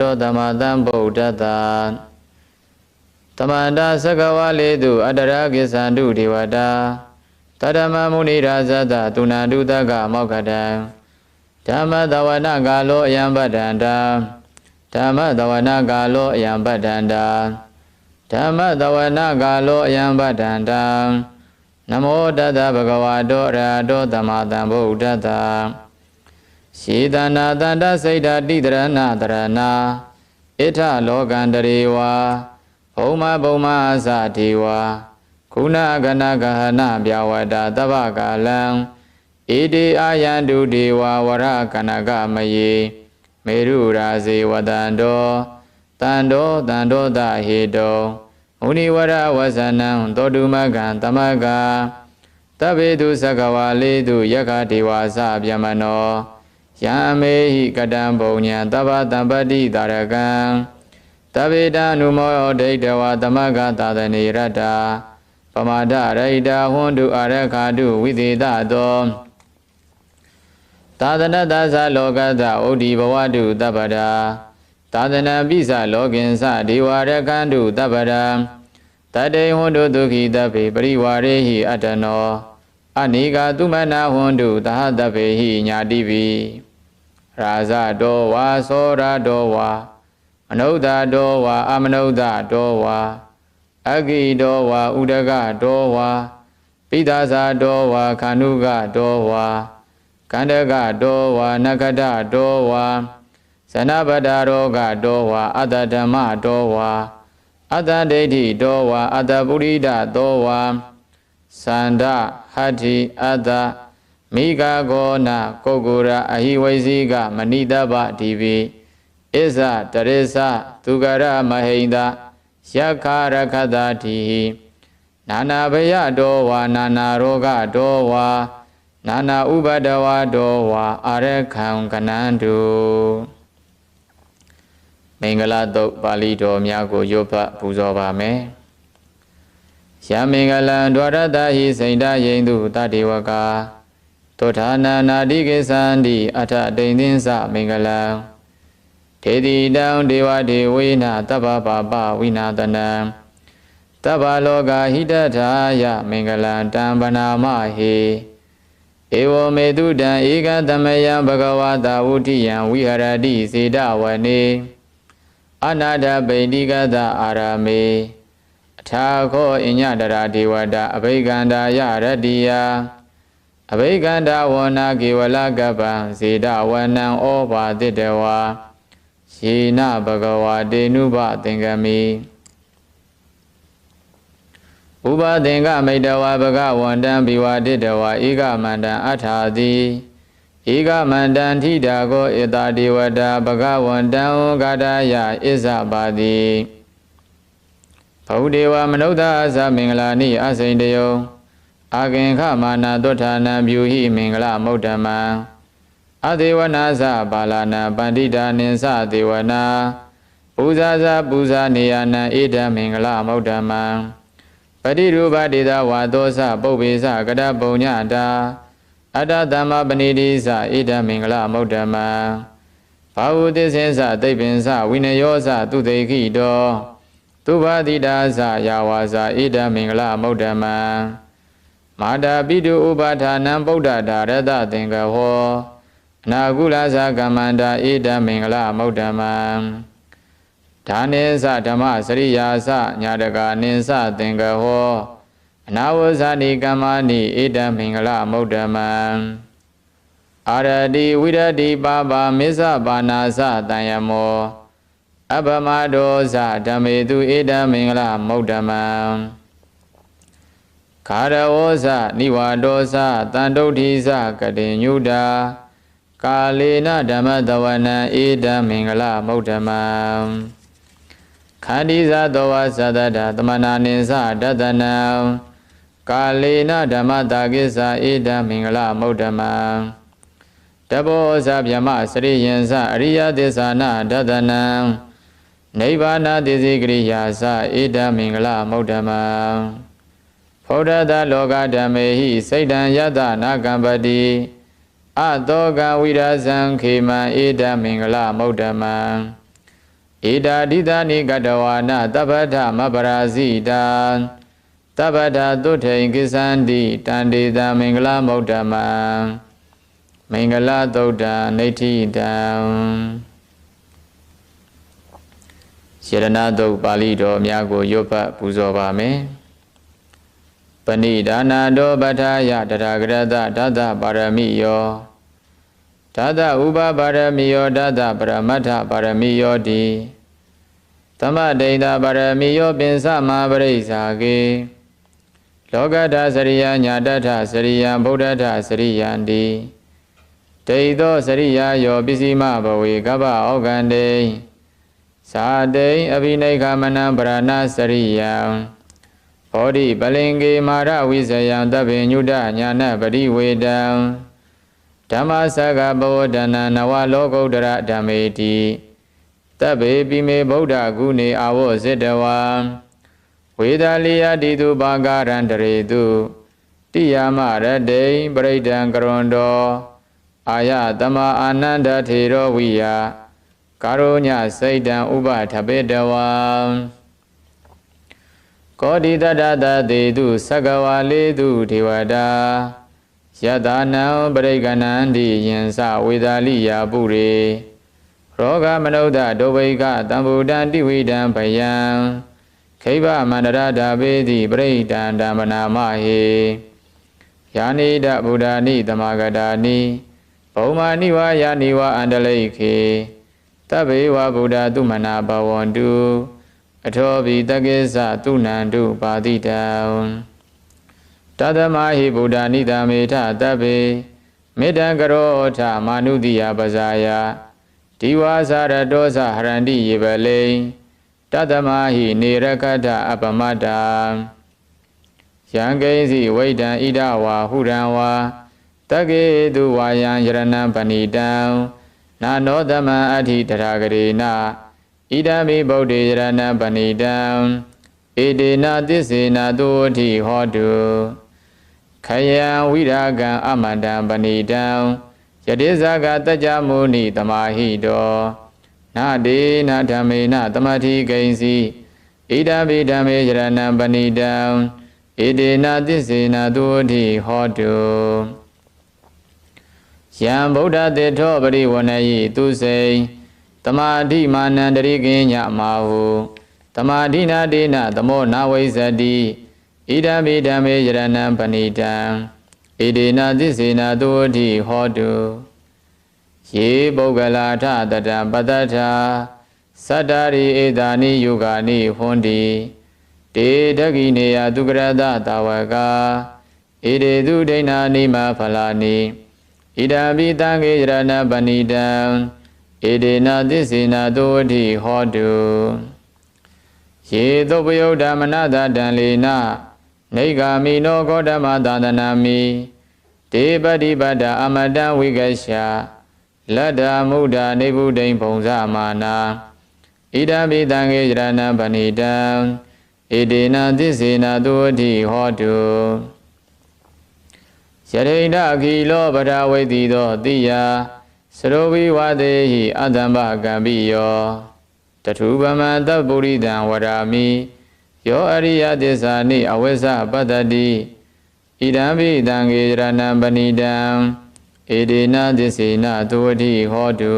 တောသမတံဗုဒ္ဓတံသမန္တာသကဝါလေတုအတ္တရာကိသန္တုဒေဝတာတတမမုနိရာဇတသူနာတုတကမောက္ခတံဓမ္မတဝနာကာလောအယံပတ္တန္တာဓမ္မတဝနာကာလောအယံပတ္တန္တာဓမ္မတဝနာကာလောအယံပတ္တန္တာနမောတတဗဂဝါတောအရဟတောသမတံဗုဒ္ဓတံ ရှိတနာတန္တစိတ်ဓာတိတရဏတရဏဣထလောကန္တရေဝါဘုံမဘုံမအစတိဝါခုနကနဂဟနပြဝတတဗ္ဗကာလံဣတိအာယန္တုဒေဝဝရကနကမယေမေရုရာဇေဝတန္တောတန္တောတန္တောတဟေတောမုနိဝရဝဇနံသောတုမကံတမကတဗ္ဗေတုသကဝါလေးတုယက္ခဒေဝသဗျမနော ယံမေဟိကတံဘုံညာတဗ္ဗတံပတ္တိတာရကံတဗ္ဗေတံနုမောဒိဋ္ဌဝသမကသာသနေရတ္တာပမာဒရိတာဟွန်တုအရခာတုဝိသေတသောသာသနတသလောကတဩဒီဘဝတုတပ္ပဒါသာသနာပိစလောကင်္စဒေဝရကန္တုတပ္ပဒါတတေဟွန်တုဒုခိတဗေပရိဝါရေဟိအတ္တနောအနိကာသူမနာဟွန်တုသဟတဗေဟိညာတိပိ ရာဇတောဝါသောရတောဝါမနုဿတောဝါအမနုဿတောဝါအဂိတောဝါဥဒကတောဝါပိသာဇာတောဝါခန္ဓုကတောဝါကန္တကတောဝါနခတတောဝါဇနပတ္တရောဂတောဝါအတ္တဓမ္မတောဝါအတ္တဒိဋ္ဌိတောဝါအတ္တပုရိဒတောဝါသန္ဓဟတ္တိအတ္တ မိဂဂောနကုတ်ကိုရအဟိဝိဇိကမဏိတဗ္ဗဒီပိဣဇတရေသသူကရမဟိန္ဒယက္ခရခတတိနာနာဘယတောဝါနာနာရောဂတောဝါနာနာဥပဒဝတောဝါအရခံကနန္တုမင်္ဂလာတုတ်ပါဠိတော်များကိုရွတ်ဖတ်ပူဇော်ပါမယ်ယမင်္ဂလံဒွါရတဟိစိန္ဒယိန္တုတတေဝကာ သောဌာနာနာတိကေသန္တိအထတိန်သင်းစမင်္ဂလံဒေတိတံဒေဝဒေဝေနတဗ္ဗပါပဝိနာတနံတဗ္ဗလောကဟိတထာယမင်္ဂလံတံပနာမဟေဧဝမေတုတံဧကသမယံဘဂဝတာဝုတိယံဝိဟရတိစေတဝနေအနာဒပိဋိကသအာရမေအထာခောအညတရာဒေဝတာအဘိကန္တာယရတ္တိယ အဘိကန္တာဝနာကေဝလကပံစေတဝနံဩဘာတိတဝါယေနဘဂဝါတေနုဘသင်္ကမိဥပသင်္ကမိတဝါဘဂဝန္တံဘိဝါတိတဝါဧကမန္တံအထာတိဧကမန္တံထိတာကိုဧတာဒေဝတာဘဂဝန္တံဂါဒယဣဇပါတိဘုဒေဝမနုဿအသမင်္ဂလာနိအစိန်တယော အာကင်ခမာနာသုထာနံဗျူဟိမင်္ဂလမௌတ္တမံအသေဝနာသပါလာနာပန္တိတာနိသသေဝနာပူဇာဇပူဇာနေယနာဣဒံမင်္ဂလမௌတ္တမံပတိရူပဒေတာဝါသောသပုပ္ပေသကတပုံညတာအတ္တသမ္မပဏိတိသဣဒံမင်္ဂလမௌတ္တမံဘာဝုသစ္စေသသိပ္ပင်္စဝိနယောသသူတေခိတော သူဘာတိတာသယာဝါဇာဣဒံမင်္ဂလမௌတ္တမံ မာတာပိတုဥပါဌာနံဗုဒ္ဓဓာရတသင်္ကဟောအနာကုလသကမ္မန္တာဣဒံမင်္ဂလမௌတ္တမံဒါနေသဓမ္မစရိယာသညာတကာနိသသင်္ကဟောအနာဝဇာနိကမ္မာနိဣဒံမင်္ဂလမௌတ္တမံအာရတိဝိရတိပါပါမစ္ဆပါဏာသတံယမောအပမဒောဇဓမ္မေတုဣဒံမင်္ဂလမௌတ္တမံ ခါရဝောဇနိဝါဒောဇတန်တုဋ္ဌိဇကတိညုတာကာလေနဓမ္မတဝနံဧတံမင်္ဂလမௌတ္တမံခန္ဒီဇသောဝသတ္တသမနာနိသတတနံကာလေနဓမ္မတာကိစ္ဆာဧတံမင်္ဂလမௌတ္တမံတဘောဇဗျမစရိယံသအရိယသစ္စာနာတတနံနိဗ္ဗာနတိစိကရိယာသဧတံမင်္ဂလမௌတ္တမံ ဖောဒတလောကဓမ္မေဟိစိတ်တံယတနာကံပတိအတောကဝိရဇံခေမံဧတမင်္ဂလမௌတ္တမံဧတာဒိသနိကတဝါနတပ္ပထမပရာဇိတာတပ္ပထသုထိန်ကိသန္တိတန္တေတမင်္ဂလမௌဒ္ဓမံမင်္ဂလသုဒ္ဓနေဋ္ဌိတံယရဏတုတ်ပါဠိတော်များကိုရွတ်ဖတ်ပူဇော်ပါမယ်ပ ဏိဒါနာတောပဋ္ဌာယတရာဂရတဓာတပါရမိယောဓာတဥပပါရမိယောဓာတပရမတ္ထပါရမိယောတိသမဒိဋ္ဌပါရမိယောပင်စမပရိစ္ဆာကေလောကတစရိယညာတထစရိယံဗုဒ္ဓထစရိယံတိဒိဋ္ဌောစရိယယောပစ္စည်းမဘဝေကပ္ပဩကန္တေသာတိန်အဘိနိခမနံပရဏစရိယံ ဘောဓိပလင်ကေမာရဝိဇယံတဗ္ဗညုတညာနပရိဝေတံဓမ္မစကဘဝဒနာနဝလောကုတ္တရဓမ္မေတိတဗ္ဗေပိမေဗုဒ္ဓဂုဏေအာဝဇိတဝံဝေဒာလိယတိတုဘာဂရန္တရေတုတိယမရတေပရိဒံကရွန်တောအာယတမအာနန္ဒထေရောဝိယကာရုညစိတ်တံဥပထပေတဝံ ကောတိတတတတေတုသကဝါလေတုဒေဝတာယတနံပရိကဏံတိယင်စဝေဒာလိယာပုရေရောဂမနုဿဒုဗိကတံဗုဒ္ဓံတိဝိဒံဗယံခိဗမန္တရဓာပေတိပရိဒံဓမ္မနာမဟေယာနိဒဗုဒ္ဓာနိတမဂတာနိဘုံမာနိဝါယာနိဝါအန္တလိခေတဗ္ဗေဝဗုဒ္ဓတုမနာဘဝန္တု အထောဘိတက္ကေသတုနန္တုပါတိတံတသမဟိဗုဒ္ဓနိတမေထတဗ္ဗေမေတ္တံကရောထမာနုတိယပဇာယဒီဝါစာရတောသဟရန္တိယေပလိတသမဟိနေရကတအပမတ္တာယံကိစီဝိဒံဣဒဝါဟုရံဝါတကေတုဝါယံယရဏံပဏိတံနာနောသမံအဋ္ဌိတရာဂရေန ဣဒံမိဗုဒ္ဓေယရဏံပဏိတံဧတေနသစ္စေနသုအဋ္ဌိဟောတုခယံဝိရာဂံအမန္တံပဏိတံယတိဇာကတကြမုနိတမဟိတောနာဒေနဓမ္မေနတမတိကိဉ္စီဣဒံဗိဓမ္မေယရဏံပဏိတံဧတေနသစ္စေနသုအဋ္ဌိဟောတုယံဗုဒ္ဓတေထောပရိဝဏယိသူစိန် တမာတိမာနန္တရိကိညမာဟုတမာတိနာဒေနသမောနာဝိဇတိဣဒံဗိဓမ္မေယရဏံပဏိတံဣဒေနသစ္စေနသုအဋ္ဌိဟောတုယေပုဂ္ဂလာထတတံပတ္တထာသတ္တရိဧတာနိယုဂာနိဟွန်တိတေတကိနေယသူကရတတာဝကဣဒေသူဒိဏာနိမဖလာနိဣဒံပိတံကေယရဏပဏိတံ ဣဒေနသစ္စေနသုဝတိဟောတုယေသုပယုဒ္ဓမနတတံလေနနေဂာမိနောဂေါတမသာသနာမိတေပတိပတ္တအမတံဝိကရှာလတ္တမုဒ္ဒနေဗုဒိံဘုံဇမာနာဣဒံပိတံကေယရဏပဏိတံဣဒေနသစ္စေနသုဝတိဟောတုယရိဏခီလောပဒဝိတိသောတိယ စရောဝိဝတေဟိအတ္တမကံပိယောတထုပမံတပုရိတံဝရာမိယောအရိယသစ္စာနိအဝိဇ္ဇပတ္တတိဣဒံဘိတံကေရဏံပဏိတံဧဒေနသစ္စေနသုဝတိဟောတု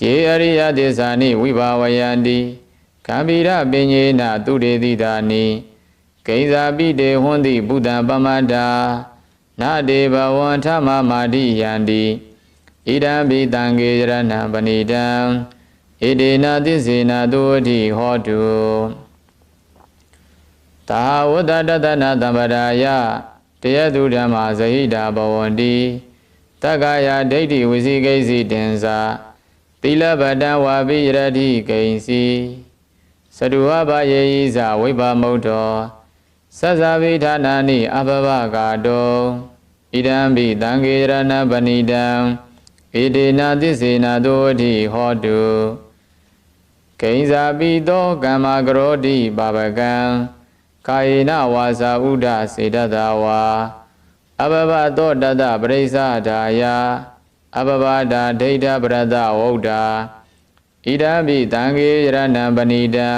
ယေအရိယသစ္စာနိဝိဘာဝယန္တိကံဗိရပင်ညေနသူတေတိတာနိဂိဇာပိတေဟွန်တိဘုဒ္ဓပမတ္တာ နာဒေဘဝံထမမာတိယန္တိဣဒံဘိတံကေရဏံပဏိတံဣဒေနသစ္စေနသုဝတိဟောတုသာဝတ္တတတနာတံပရာယတယတုဓမ္မာဇဟိတာဘဝန္တိတက္ကာယဒိဋ္ဌိဝစီကိစီတင်္စာသီလဗတံဝါပိရတိကိဉ္စီသတုဝဘယေဤဇဝိပါမုတ်တော သဇ္ဇဗိဌာနာနိအဘဘကာတောဣဒံဘိတံကေရဏပဏိတံဣဒေနသစ္စေနသောတိဟောတုဂိဉ္စာပိသောကမ္မကရောတိပါပကံကာယေနဝါစာဥဒစေတတဝါအဘဘသောတတပရိစ္ဆာဓာယအဘဘဒာဒိဋ္ဌပရတဝုဒ္ဓဣဒံပိတံခေရဏံပဏိတံ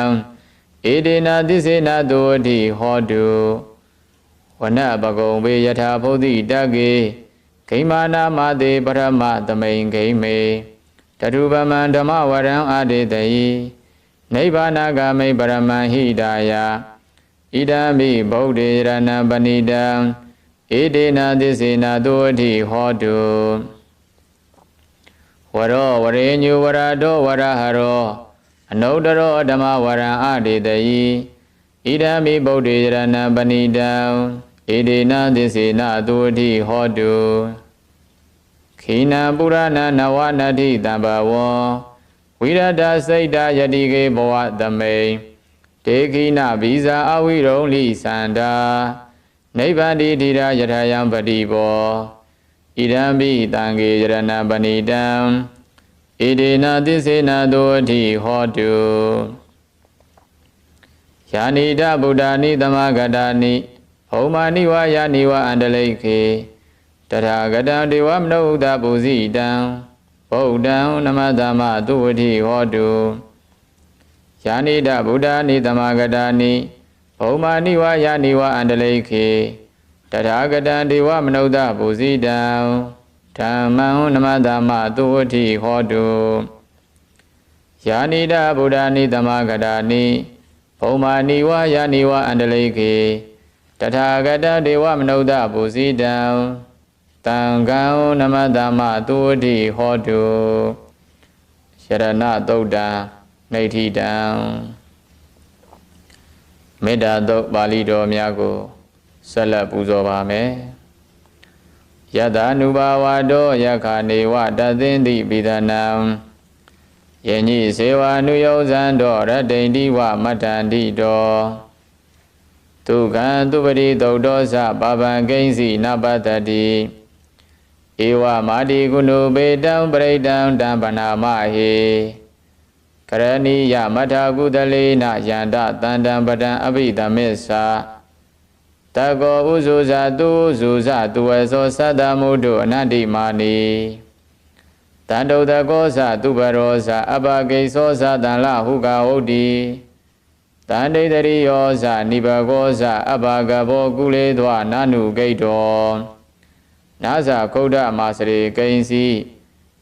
ဧဒေနာသစ္စေနာတောတိဟောတုဝနပကုံဝေယထာဘုဒ္ဓိတကေဂိမာနာမတေပရမသမိန်ဂိမေတထုပမံဓမ္မဝရံအာဒေတယိနိဗ္ဗာနဂမိပရမံဟိတာယဣဒံမိဗုဒ္ဓေရဏံပဏိတံဧဒေနာသစ္စေနာတောတိဟောတုဝရောဝရေညုဝရတောဝရဟရော အနုတ္တရောဓမ္မဝရံအာဒေတယိဣဒံမိဗုဒ္ဓေရဏံပဏိတံဧဒေနာသစ္စေနာတောတိဟောတုခိနံပုရဏနဝနတိတံဘဝောဝိရတစိတ်တယတိကေဘဝသမိန်တေခိနဗီဇာအဝိရုံလိသန္တာနိဗ္ဗာန်တိတိရာယထာယံပတိဘောဣဒံပိတံကေယရဏပဏိတံ ဣဒေနာသစ္စေနာတောအထိဟောတုယာနိတဗုဒ္ဓနိသမဂတာနိဘုံမာနိဝါယာနိဝအန္တလိခေတထာဂတံဒေဝမနုဿတပုဇိတံဗုဒ္ဓံနမသမသုဝတိဟောတုယာနိတဗုဒ္ဓနိသမဂတာနိဘုံမာနိဝါယာနိဝအန္တလိခေတထာဂတံဒေဝမနုဿပုဇိတံ ဓမ္မံနမသမသုဝတိဟောတုယာနိတဗုဒ္ဓနိသမဂတာနိဘုံမာနိဝါယာနိဝအန္တလိခေတထာဂတဒေဝမနုဿပုဇိတံတံကံနမသမသုဝတိဟောတုယရဏသုတ်တံနေဋ္ဌိတံမေတ္တာသုတ်ပါဠိတော်များကိုဆက်လက်ပူဇော်ပါမယ် ယတနုဘာဝတောယခာနေဝတသင်္တိပိဒနံယညိစေဝနုယောဇံတော်ရတ္တိန်တိဝမတ္တန္တိတော်ဒုက္ခံသူပရိသုတ်တော်စပါပံကိဉ္စီနပတ္တတိဧဝမာတိကုဏုပေတံပရိတံတံဗနာမဟေကရဏီယမထာကုသလေနယန္တတန္တံပဒံအဘိဓမစ္ဆာ တကောဥဇုဇာသူဥဇုဇသူဝေသောသတ္တမုဒ္ဒအနတ္တိမာနီတန္တုတကောဇသူပရောဇအပကိသောဇတံလဟုကဟုတ်တိတန္တိတရိယောဇနိဘကောဇအပကဘောကုလေသွာနာနုဂိတောနာဇကုဒ္ဓမာစရေကိဉ္စီ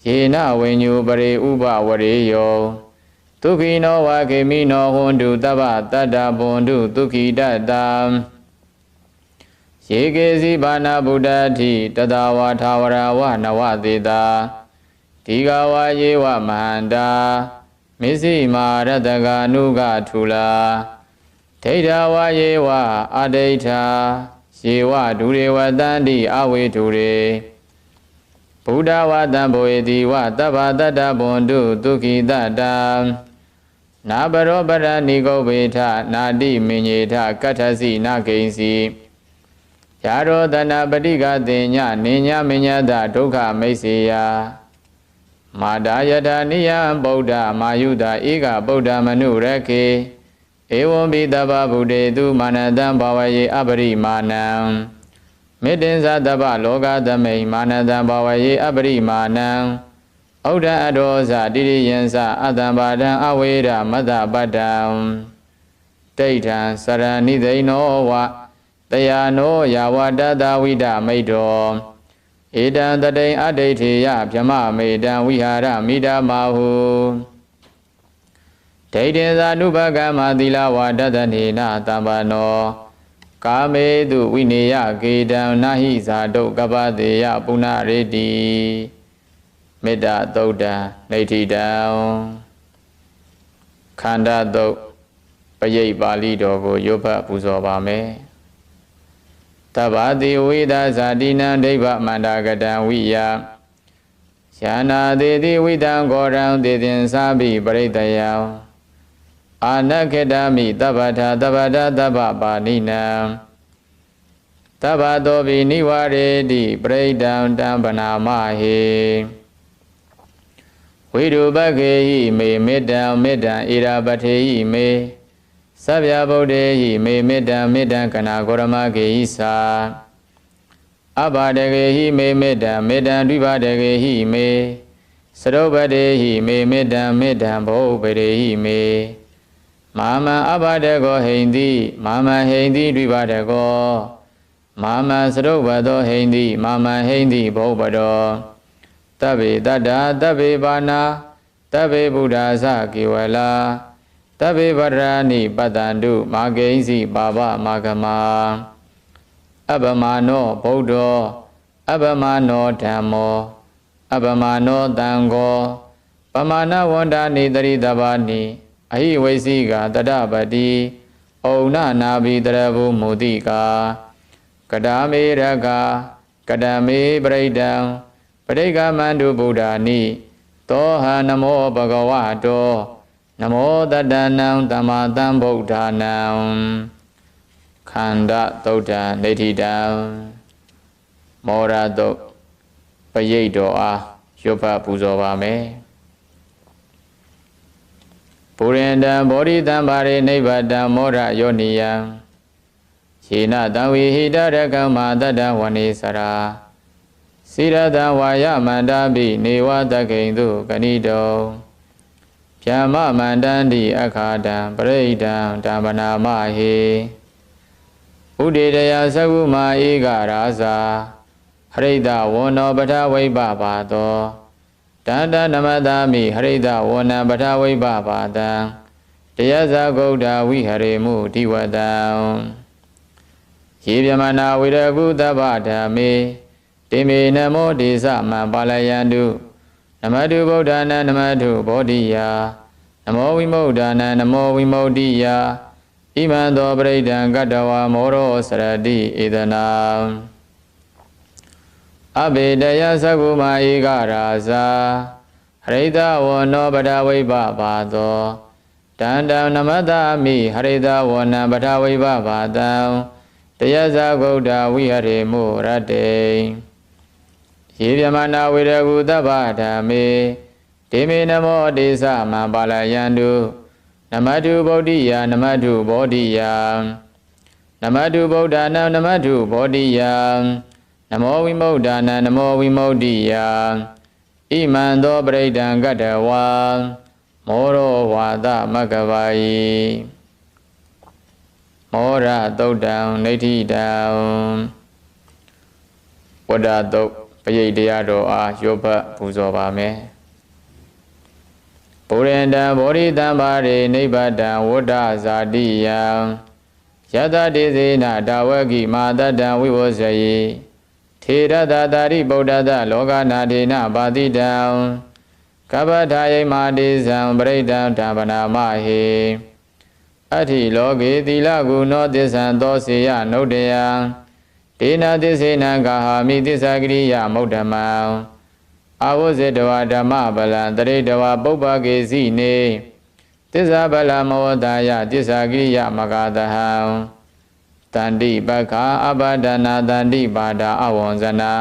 ယေနဝိညုပရိဥပဝရေယောဒုက္ခိနောဝါခေမိနောဟွန်တုတဗ္ဗတတ္တဘွန်တုဒုက္ခိတတ္တယေကေစီဘာနာဗုဒ္ဓတိတတဝါထာဝရဝနဝသေတာဒီဃဝါယေဝမဟန္တာမစ္စည်းမာရတကာနုကထူလာဒိဋ္ဌဝါယေဝအဒိဋ္ဌာယေဝဒုရေဝတန္တိအဝေဒုရေဗုဒ္ဓဝါတံဘောေတိဝတဗ္ဗတတ္တဘွန်တုဒုက္ခိတတံနာဘရောပရဏိကုဗေထနာတိမင်ညေထကတ္ထစီနာဂိဉ္စီ ယာရောတနာပฏิကတင်ညနေညမညတဒုက္ခမိတ်စေယမာတာယထာနိယံဗုဒ္ဓမာယုတာဧကဗုဒ္ဓမနုရခေဧဝံပိတဗ္ဗဗုဒေသူမာနတံဘာဝယေအပရိမာဏံမေတ္တင်္ဇတဗ္ဗလောကသမိန်မာနတံဘာဝယေအပရိမာဏံဩဒအဒောဇတိရိယံဇအတံပါဒံအဝေရမတ္တပတ္တံတိဋ္ဌံစရဏိသိဏောဝ တယာနောယာဝတတဝိဒမိတ်တော်ဧတံတတိန်အဋိဋ္ဌေယဗြမမေတံဝိဟာရမိဒမဟုဒိဋ္ဌိသာနုဘကမသီလဝါဒတနေနတမ္ပနော ကာမေတုဝိနေယကေတံနာဟိဇာတုကပ္ပတေယပုဏ္ဏရေတိမေတ္တာသုတ်တံနေဋ္ဌိတံခန္ဓာသုတ်ပရိတ်ပါဠိတော်ကိုရုပ်ဖတ်ပူဇော်ပါမယ် တဗ္ဗတိဝိဒဇာတိနံဒိဗ္ဗမန္တာကတံဝိယယာနာတိတိဝိတံဂောရံတေတင်သာဘိပရိတယံအာနခေတမိတဗ္ဗထာတဗ္ဗတာတဗ္ဗပါဏိနံတဗ္ဗသောဘိနိဝရေတိပရိဒံတံဗနာမဟေဝိရုပခေဟိမေမေတ္တံမေတ္တံဣရာပထေဟိမေ သဗ္ဗဗုဒ္ဓေဟိမေမေတ္တံမေတ္တံကနာဂောရမကေဟိသာအဘာတကေဟိမေမေတ္တံမေတ္တံဒိဗဒကေဟိမေစရုပတေဟိမေမေတ္တံမေတ္တံဘောပရေဟိမေမာမံအဘဒကောဟိန္တိမာမံဟိန္တိဒိဘဒကောမာမံစရုပသောဟိန္တိမာမံဟိန္တိဘောပတောတဗ္ဗေတတ္တာတဗ္ဗေပါဏာတဗ္ဗေဗုဒ္ဓါသကေဝလာ တဗ္ဗေဗရဏိပတ္တန္တုမာဂိဉ္စီပါပမာဂမအပမနောဗုဒ္ဓောအပမနောဓမ္မော အပမနောတံဃောပမာဏဝန္ဒာနိတရိတဘာနိအဟိဝိစီကတတပတိဩနနာဘိတရဘုမုတိကာကဒါမေရကကဒမေပရိဒံပရိကမန္တုဗုဒ္ဓာနိသောဟနမောဘဂဝတော နမောတတနံတမတံဗုဒ္ဓနံခန္ဓာသုတ်တံဒိဋ္ဌိတံမောရတုတ်ပရိတ်တော်အားရွတ်ဖတ်ပူဇော်ပါမယ်ပုရိန္တံဘောဓိတံဘာရေနိဗ္ဗတံမောရယောနိယံခြေနတံဝိဟိတရကမ္မာတတဝနေစရာစိရတံဝါယမန္တာပိနေဝတကိဉ္တုကဏိတော ဗျာမမန္တန္တိအခါတံပရိဒံဓမ္မနာမဟေဥဒေတယသကုမာဧကရာဇာဟရိတဝန္နောပထဝိပပါသောတန္တနမတာမိဟရိတဝန္နပထဝိပပါတံတရားဇဂုဒ္ဓဝိဟရေမှုတိဝတံယေပြမနာဝိရကုတဗ္ဗဓမ္မေတိမေနမောဒေသမံပါလယန္တု နမတုဗုဒ္ဓနာနမတုဘောဓိယာနမောဝိမု ക്ത နာနမောဝိမု ക്തി ယာဣမံသောပရိဒံကတ္တဝါမောရောစရတိဧဒနာအဘေတယသကုမာဧကရာဇာဟရိတဝနောပဒဝိပပါသောတန္တံနမတမိဟရိတဝနံပဒဝိပပါတံတယဇဂုဒ္ဓဝိဟရေမုရတ္တေ ယေပြမနာဝေရကုသဗ္ဗဓမ္မေဒေမေနမောဒေသမံပါလယန္တုနမတုဗုဒ္ဓိယနမတုဘောဓိယနမတုဗုဒ္ဓနာနမတုဘောဓိယနမောဝိမု ക്ത နာနမောဝိမု ക്തി ယဣမံသောပရိဒံကတဝါမောရောဝါသမဂ္ဂဝါယီမောရသုတ်တံနေဋ္ဌိတံဝဒသုတ် ပရိတ်တရားတော်အားရုပ်ဖတ်ပူဇော်ပါမယ်ဘုရင်တံဘောဓိတံပါရိနိဗ္ဗတံဝဋ္ဌဇာတိယံယတတိစေနဒါဝကိမာတတံဝိဝဇယေထေရတတာရိဗုဒ္ဓတလောကနာဒေနပါတိတံကပ္ပထာယိမာတိဇံပရိဒံဓမ္မနာမဟေအဋ္ဌိလောကေသီလကုနောသစ္ဆံသောစေယနုဒ္ဒယံ ဒေနာသစ္စေနံကာဟာမိသစ္စာကရိယမௌဓမံအာဝဇေတဝဓမ္မဗလံတရိတဝပုပ္ပကေစီနေသစ္စာဗလမောတာယသစ္စာကရိယမဂတဟံတန္တိပက္ခအပဒနာတန္တိပါဒအဝံဇနာ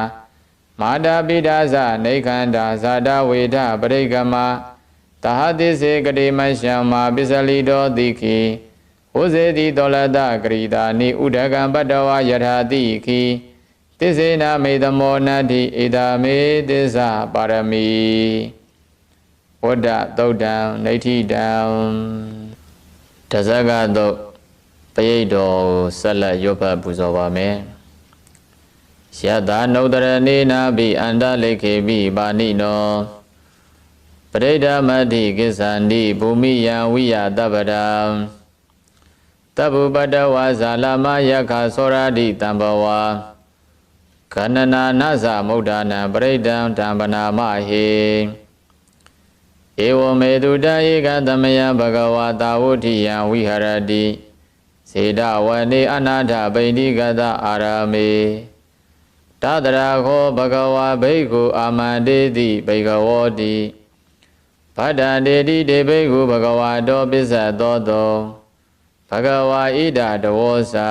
မာတာပိဒါဇနေခန္ဓာဇာတဝေဒပရိကမတဟတိစေကတိမရှံမာပစ္စလိတောတိခိ ဝဇေတိတောလတဂရိတာနိဥဒကံပတ္တဝယထာတိခိသစ္စေနာမေတမောနတ္တိဧတာမေသစ္စာပါရမီဝဒ္ဒသုတ်တံနေဋ္ဌိတံတဇဂသုတ်ပရိတ်တော်ဆက်လက်ရွတ်ဖတ်ပူဇော်ပါမယ်ယတာနုဒရဏေနာဘိအန္တလိခေဘိပါဏိနောပရိဒမတ္တိကိစ္ဆန္တိဘူမိယံဝိယတပ္ပဒံ တဗ္ဗပတ္တဝါဇာလမယခသောရတိတံဘဝခန္နနာနသမုဒ္ဒနာပရိဒံဓမ္ပနာမဟေဧဝမေတုတဧကသမယဘဂဝါတာဝုဋ္ဌိယံဝိဟရတိစေတဝနေအနာထဗိန္ဒီကတအာရမေတတရာခောဘဂဝါဘိက္ခုအာမန္တေတိဘိကဝောတိဗဒ္ဒန္တေတိတေဘိက္ခုဘဂဝါတောပစ္စသောတော ဘဂဝါဣဒတဝောစာ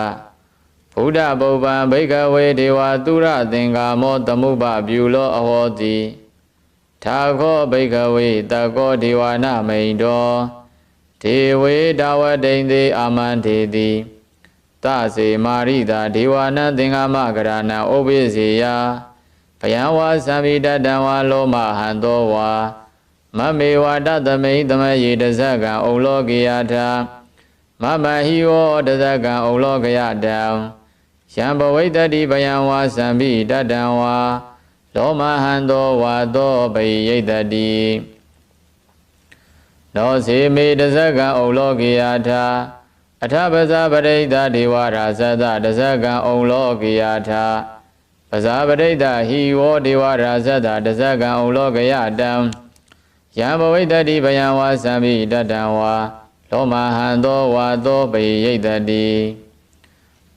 ဘုဒ္ဓဘုဗ္ဗံဘိကဝေဒေဝသုရသင်္ကာမောသမုပပြုလောအဟောတိထာခောဘိကဝေတကောဒေဝနာမိန်တောဒေဝေတဝတိန်သေးအာမန္တေတိသစေမာရိတာဒေဝနံသင်္ဃမကရဏံဩပိစေယဘယံဝါသံမိတတံဝါလောမဟံသောဝါမမေဝတသမိန်သမယေတဇကံဩလောကေယထာ မမဟိဝတဇကံဩလောကယတံယံဘဝိတ္တိဗယံဝါသံဘိတတံဝါလောမဟံသောဝါသောပိယိတတိနောစေမေတဇကံဩလောကေယထာအထပဇပရိဒဒေဝရာဇတတဇကံဩလောကေယထာပဇာပရိဒဟိဝဒေဝရာဇတတဇကံဩလောကယတံယံဘဝိတ္တိဗယံဝါသံဘိတတံဝါ လောမဟံသောဝါသောပိယိတတိ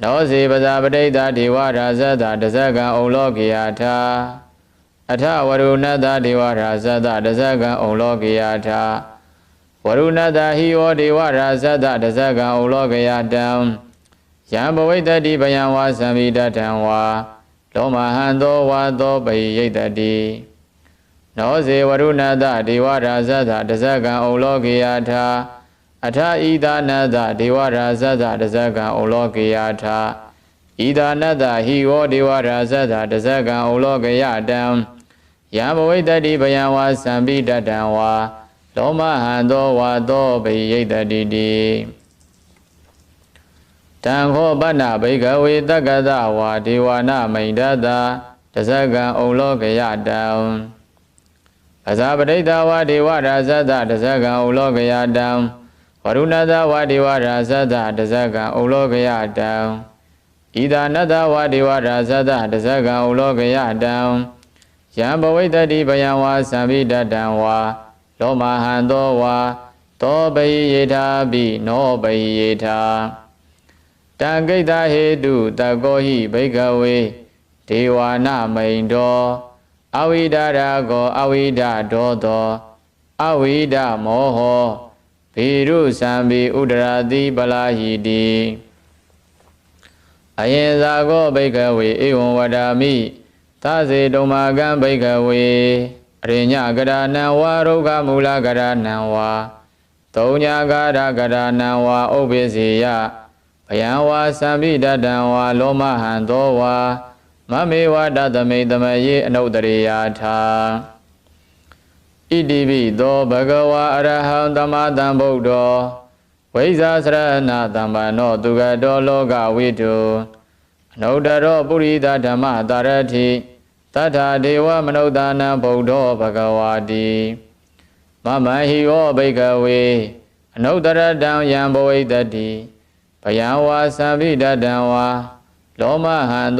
နောစေပဇာပရိဒဒေဝရာဇတတဇကံဩလောကေယထာအထဝရုဏတဒေဝရာဇတတဇကံဩလောကေယထာဝရုဏတဟိဝဒေဝရာဇတတဇကံဩလောကယတံယံဘဝိတ္တိဗယံဝါသံဘိတတံဝါလောမဟံသောဝါသောပိယိတတိနောဇေဝရုဏတဒေဝရာဇတတဇကံဩလောကေယထာ အထဣဒာနတဒေဝရာဇတတဇကံဩလောကေယထာဣဒာနတဟိဝဒေဝရာဇတတဇကံဩလောကယတံယံဘဝိတ္တိဗယံဝါသံဘိတတံဝါလောမဟံသောဝါသောပိယိတတိတိတံခောပဏ္ဏဘိကဝေတက္ကသဝါဒေဝနာမိန်ဒတတဇကံဩလောကယတံအဇာပဋိတဝါဒေဝရာဇတတဇကံဩလောကယတံ ဝရုဏတဝါဒေဝရာဇတတဇကံဩလောကယတံဣဒာနတဝါဒေဝရာဇတတဇကံဩလောကယတံယံဘဝိတ္တိဗယံဝါသံဘိတတံဝါလောမဟံသောဝါသောပိယေထာပိနောပိယေထာတံကိတ္တဟေတုတကောဟိဘိကဝေဒေဝနာမိန်တော်အဝိဒရာကောအဝိဒဒောသောအဝိဒမောဟော ဗေရုသံဘိဥဒရာတိပလာဟိတိအယင်ဇာကောဘိကဝေဧဝံဝဒာမိသစေတုံမာကံဘိကဝေအရိညကရဏံဝါရုခမူလကရဏံဝါသုံးညာကာရကရဏံဝါဥပ္ပစေယဘယံဝါသံဘိတတံဝါလောမဟံသောဝါမမေဝတသမိတမယေအနုတရိယာထာ ဣတိပိသောဘဂဝါအရဟံသမတံဗုဒ္ဓောဝိဇာစရဏသမ္ပန္နောသူကတောလောကဝိတုအနုတ္တရောပုရိသဓမ္မတာရတိတထာဒေဝမနုဿာနံဗုဒ္ဓောဘဂဝါတိမမဟိဝဘိကဝေအနုတ္တရတံယံဘဝိတ္တိဘယံဝါသံဘိတတံဝါလောမဟံသော